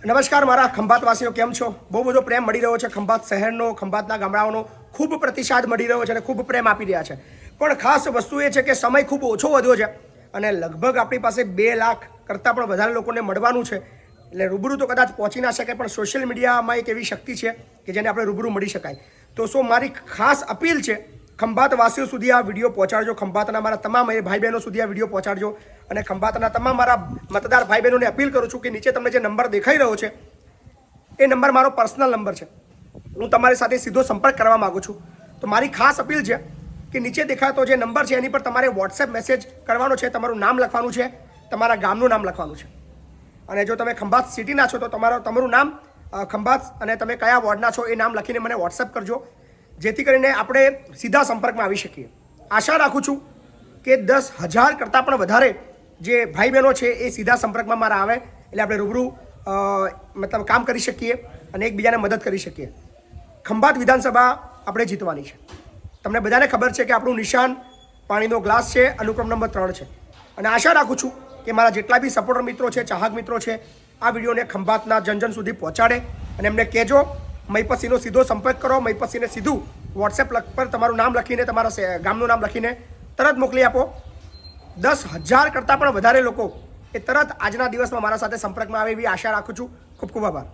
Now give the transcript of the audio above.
નમસ્કાર, મારા ખંભાતવાસીઓ, કેમ છો? બહુ બધો પ્રેમ મળી રહ્યો છે. ખંભાત શહેરનો, ખંભાતના ગામડાઓનો ખૂબ પ્રતિસાદ મળી રહ્યો છે અને ખૂબ પ્રેમ આપી રહ્યા છે. પણ ખાસ વસ્તુ એ છે કે સમય ખૂબ ઓછો વધ્યો છે અને લગભગ આપણી પાસે બે લાખ કરતાં પણ વધારે લોકોને મળવાનું છે. એટલે રૂબરૂ તો કદાચ પહોંચી ના શકાય, પણ સોશિયલ મીડિયામાં એક એવી શક્તિ છે કે જેને આપણે રૂબરૂ મળી શકાય. તો શું મારી ખાસ અપીલ છે ખંભાતવાસીઓ સુધી આ વીડિયો પહોંચાડજો. ખંભાતના મારા તમામ એ ભાઈ બહેનો સુધી આ વીડિયો પહોંચાડજો અને ખંભાતના તમામ મારા મતદાર ભાઈ બહેનોને અપીલ કરું છું કે નીચે તમને જે નંબર દેખાઈ રહ્યો છે, એ નંબર મારો પર્સનલ નંબર છે. હું તમારી સાથે સીધો સંપર્ક કરવા માગું છું. તો મારી ખાસ અપીલ છે કે નીચે દેખાતો જે નંબર છે, એની પર તમારે વોટ્સએપ મેસેજ કરવાનો છે, તમારું નામ લખવાનું છે, તમારા ગામનું નામ લખવાનું છે. અને જો તમે ખંભાત સિટીના છો, તો તમારો, તમારું નામ ખંભાત અને તમે કયા વોર્ડના છો એ નામ લખીને મને વોટ્સએપ કરજો. જેથી કરીને આપણે સીધા સંપર્કમાં આવી શકીએ. આશા રાખું છું કે દસ હજાર કરતાં પણ વધારે જે ભાઈ બહેનો છે એ સીધા સંપર્કમાં મારા આવે, એટલે આપણે રૂબરૂ મતલબ કામ કરી શકીએ અને એકબીજાને મદદ કરી શકીએ. ખંભાત વિધાનસભા આપણે જીતવાની છે. તમને બધાને ખબર છે કે આપણું નિશાન પાણીનો ગ્લાસ છે, અનુક્રમ નંબર ત્રણ છે. અને આશા રાખું છું કે મારા જેટલા બી સપોર્ટર મિત્રો છે, ચાહક મિત્રો છે, આ વિડીયોને ખંભાતના જનજન સુધી પહોંચાડે અને એમને કહેજો મહીપતસિંહનો સીધો સંપર્ક કરો મહીપતસિંહને સીધું વોટ્સએપ પર તમારું નામ લખીને, તમારા ગામનું નામ લખીને તરત મોકલી આપો. દસ હજાર કરતાં પણ વધારે લોકો એ તરત આજના દિવસમાં મારા સાથે સંપર્કમાં આવે એવી આશા રાખું છું. ખૂબ ખૂબ આભાર.